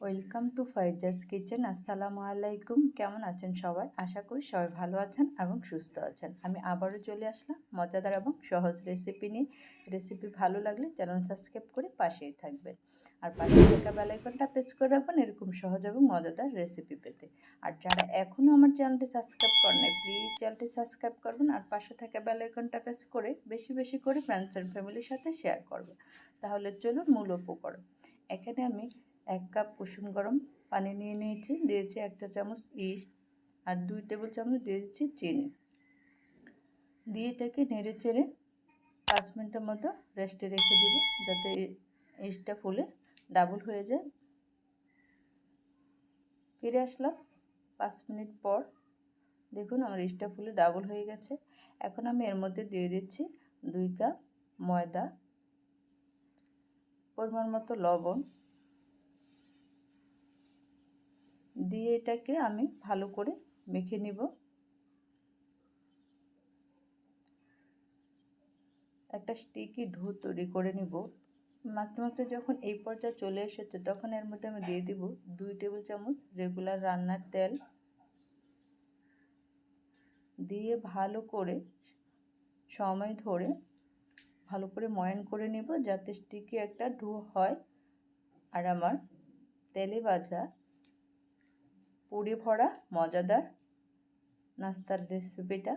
Welcome to ফাইজাস kitchen, আসসালামু আলাইকুম। কেমন আছেন সবাই? আশা করি সবাই ভালো আছেন এবং সুস্থ আছেন। আমি আবারও চলে আসলাম মজাদার এবং সহজ রেসিপি নিয়ে। রেসিপি ভালো লাগলে চ্যানেল সাবস্ক্রাইব করে পাশেই থাকবেন। আর পাশে থাকা বেলাইকনটা প্রেস করে রাখবেন এরকম সহজ এবং মজাদার রেসিপি পেতে। আর যারা এখনও আমার চ্যানেলটি সাবস্ক্রাইব করেন নাই প্লিজ চ্যানেলটি সাবস্ক্রাইব করবেন আর পাশে থাকা বেলাইকনটা প্রেস করে বেশি বেশি করে ফ্রেন্ডস অ্যান্ড ফ্যামিলির সাথে শেয়ার করবেন। তাহলে চলুন মূল উপকরণ। এখানে আমি এক কাপ কুসুম গরম পানি নিয়ে নিয়েছি দিয়েছি এক চা চামচ ইস্ট আর দুই টেবিল চামচ দিয়ে দিচ্ছি চিনি। দিয়ে এটাকে নেড়ে চেড়ে পাঁচ মিনিটের মতো রেস্টে রেখে দেবো, যাতে ইস্টটা ফুলে ডাবল হয়ে যায়। ফিরে আসলাম পাঁচ মিনিট পর। দেখুন আমার ইস্টটা ফুলে ডাবল হয়ে গেছে। এখন আমি এর মধ্যে দিয়ে দিচ্ছি দুই কাপ ময়দা, পরিমাণ মতো লবণ দিয়ে এটাকে আমি ভালো করে মেখে নেব। একটা স্টিকি ঢু তৈরি করে নিব। মাখতে মাখতে যখন এই পর্যায়ে চলে এসেছে, তখন এর মধ্যে আমি দিয়ে দিব দুই টেবিল চামচ রেগুলার রান্নার তেল। দিয়ে ভালো করে সময় ধরে ভালো করে ময়ান করে নেব যাতে স্টিকি একটা ঢু হয়। আর আমার তেলে ভাজা পুরি ভরা, মজাদার নাস্তার রেসিপিটা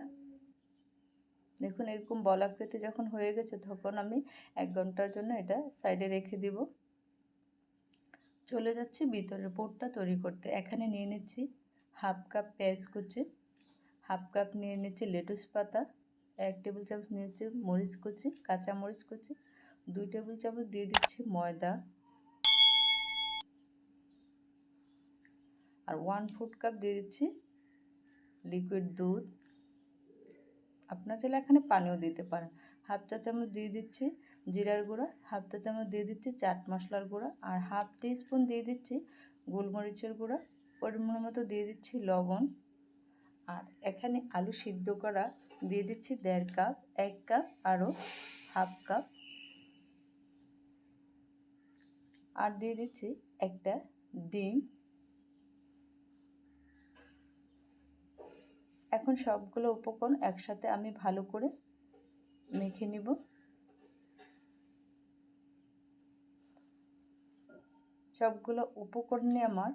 দেখুন, এরকম বলাকৃতি যখন হয়ে গেছে, তখন আমি এক ঘণ্টার জন্য এটা সাইডে রেখে দিব। চলে যাচ্ছি ভিতরের পোটটা তৈরি করতে। এখানে নিয়ে নিচ্ছি হাফ কাপ পেঁয়াজ কুচি, হাফ কাপ নিয়ে নিচ্ছি লেটুস পাতা, এক টেবিল চামচ নিয়েছি মরিচ কুচি, কাঁচা মরিচ কুচি, দুই টেবিল চামচ দিয়ে দিচ্ছি ময়দা। আর ওয়ান ফুড কাপ দিয়ে দিচ্ছি লিকুইড দুধ। আপনার চাইলে এখানে পানিও দিতে পারেন। হাফ চা চামচ দিয়ে দিচ্ছি জিরার গুঁড়া হাফ চা চামচ দিয়ে দিচ্ছি চাট মশলার গুঁড়া আর হাফ টি স্পুন দিয়ে দিচ্ছি গোলমরিচের গুঁড়া। পরিমাণ মতো দিয়ে দিচ্ছি লবণ। আর এখানে আলু সিদ্ধ করা দিয়ে দিচ্ছি দেড় কাপ এক কাপ আরও হাফ কাপ আর দিয়ে দিচ্ছি একটা ডিম। এখন সবগুলো উপকরণ একসাথে আমি ভালো করে মেখে নিব। সবগুলো উপকরণে আমার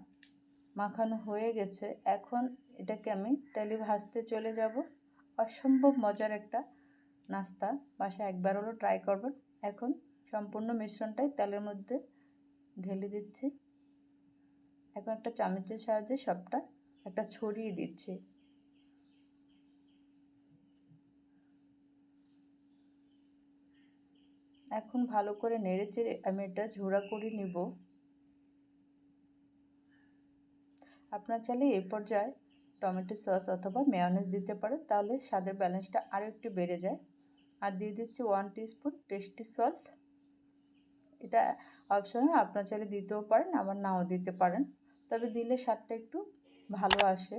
মাখানো হয়ে গেছে। এখন এটাকে আমি তেলে ভাজতে চলে যাব। অসম্ভব মজার একটা নাস্তা। বাসায় একবার হলো ট্রাই করবেন। এখন সম্পূর্ণ মিশ্রণটাই তেলের মধ্যে ঢেলে দিচ্ছি। এখন একটা চামচের সাহায্যে সবটা একটা ছড়িয়ে দিচ্ছি। এখন ভালো করে নেড়ে চেড়ে আমি এটা ঝোড়া করে নিব। আপনার চাইলে এই পর্যায়ে টমেটো সস অথবা মেয়নেজ দিতে পারেন, তাহলে স্বাদের ব্যালেন্সটা আরও একটু বেড়ে যায়। আর দিয়ে দিচ্ছি ওয়ান টিস্পুন টেস্টি সল্ট এটা অপশনাল আপনার চাইলে দিতেও পারেন, আবার নাও দিতে পারেন। তবে দিলে স্বাদটা একটু ভালো আসে।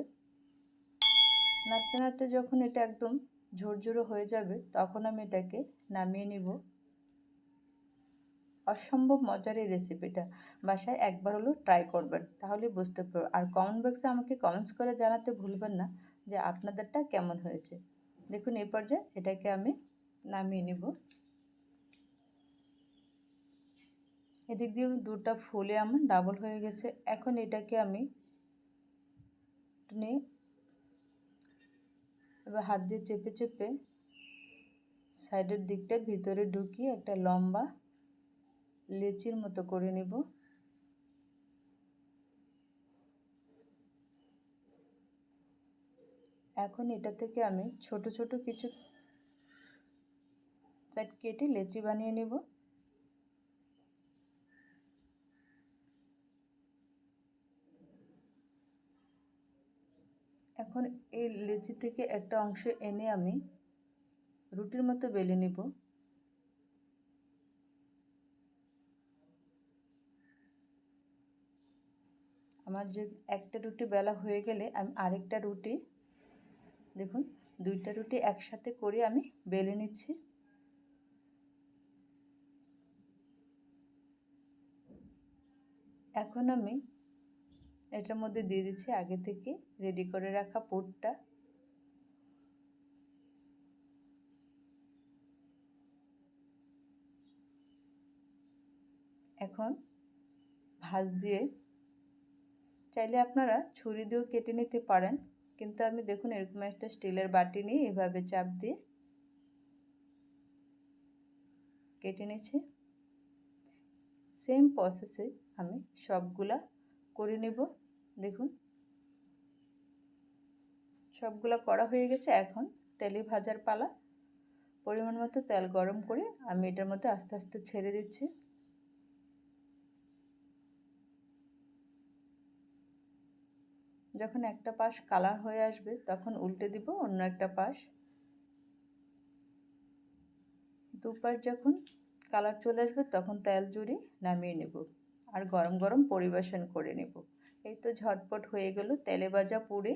নাড়তে নাড়তে যখন এটা একদম ঝোরঝোরো হয়ে যাবে, তখন আমি এটাকে নামিয়ে নিব। অসম্ভব মজার এই রেসিপিটা বাসায় একবার হলেও ট্রাই করবেন তাহলে বুঝতে পারবেন। আর কমেন্ট বক্সে আমাকে কমেন্টস করে জানাতে ভুলবেন না যে আপনাদেরটা কেমন হয়েছে। দেখুন এই পর্যায়ে এটাকে আমি নামিয়ে নিব। এদিক দিয়ে দুটা ফুলে আমার ডাবল হয়ে গেছে। এখন এটাকে আমি নিয়ে এবার হাত দিয়ে চেপে চেপে সাইডের দিকটা ভিতরে ঢুকিয়ে একটা লম্বা লেচির মতো করে নেব। এখন এটা থেকে আমি ছোট ছোট কিছু সাইড কেটে লেচি বানিয়ে নেব। এখন এই লেচি থেকে একটা অংশ এনে আমি রুটির মতো বেলে নেব। আমার যে একটা রুটি বেলা হয়ে গেলে আমি আরেকটা রুটি, দেখুন, দুইটা রুটি একসাথে করে আমি বেলে নিচ্ছি। এখন আমি এটার মধ্যে দিয়ে দিচ্ছি আগে থেকে রেডি করে রাখা পুরটা। এখন ভাজ দিয়ে চাইলে আপনারা ছুরি দিয়েও কেটে নিতে পারেন। কিন্তু আমি দেখুন এরকম একটা স্টিলের বাটি নিয়ে এভাবে চাপ দিয়ে কেটে নিচ্ছি। সেম প্রসেসে আমি সবগুলা করে নেব। দেখুন। সবগুলা করা হয়ে গেছে। এখন তেলে ভাজার পালা। পরিমাণ মতো তেল গরম করে আমি এটার মধ্যে আস্তে আস্তে ছেড়ে দিচ্ছি। যখন একটা পাশ কালার হয়ে আসবে, তখন উল্টে দিব অন্য একটা পাশ। দু পাশ যখন কালার চলে আসবে, তখন তেল জুড়ে নামিয়ে নেব আর গরম গরম পরিবেশন করে নেব। এই তো ঝটপট হয়ে গেল তেলে ভাজা পুড়ে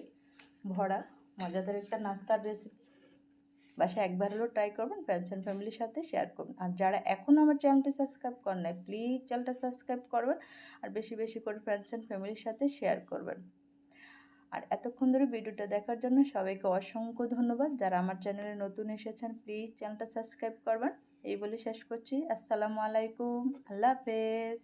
ভরা। মজাদার একটা নাস্তার রেসিপি বাসা একবার হলেও ট্রাই করবেন পেনশন ফ্যামিলির সাথে শেয়ার করবেন। আর যারা এখন আমার চ্যানেলটি সাবস্ক্রাইব করেন নাই প্লিজ চ্যানেলটা সাবস্ক্রাইব করবেন আর বেশি বেশি করে পেনশন ফ্যামিলির সাথে শেয়ার করবেন। আর এতক্ষণ ধরে ভিডিওটা দেখার জন্য সবাইকে অসংখ্য ধন্যবাদ। যারা আমার চ্যানেলে নতুন এসেছেন প্লিজ চ্যানেলটা সাবস্ক্রাইব করবেন। এই বলে শেষ করছি। আসসালামু আলাইকুম। আল্লাহ হাফেজ।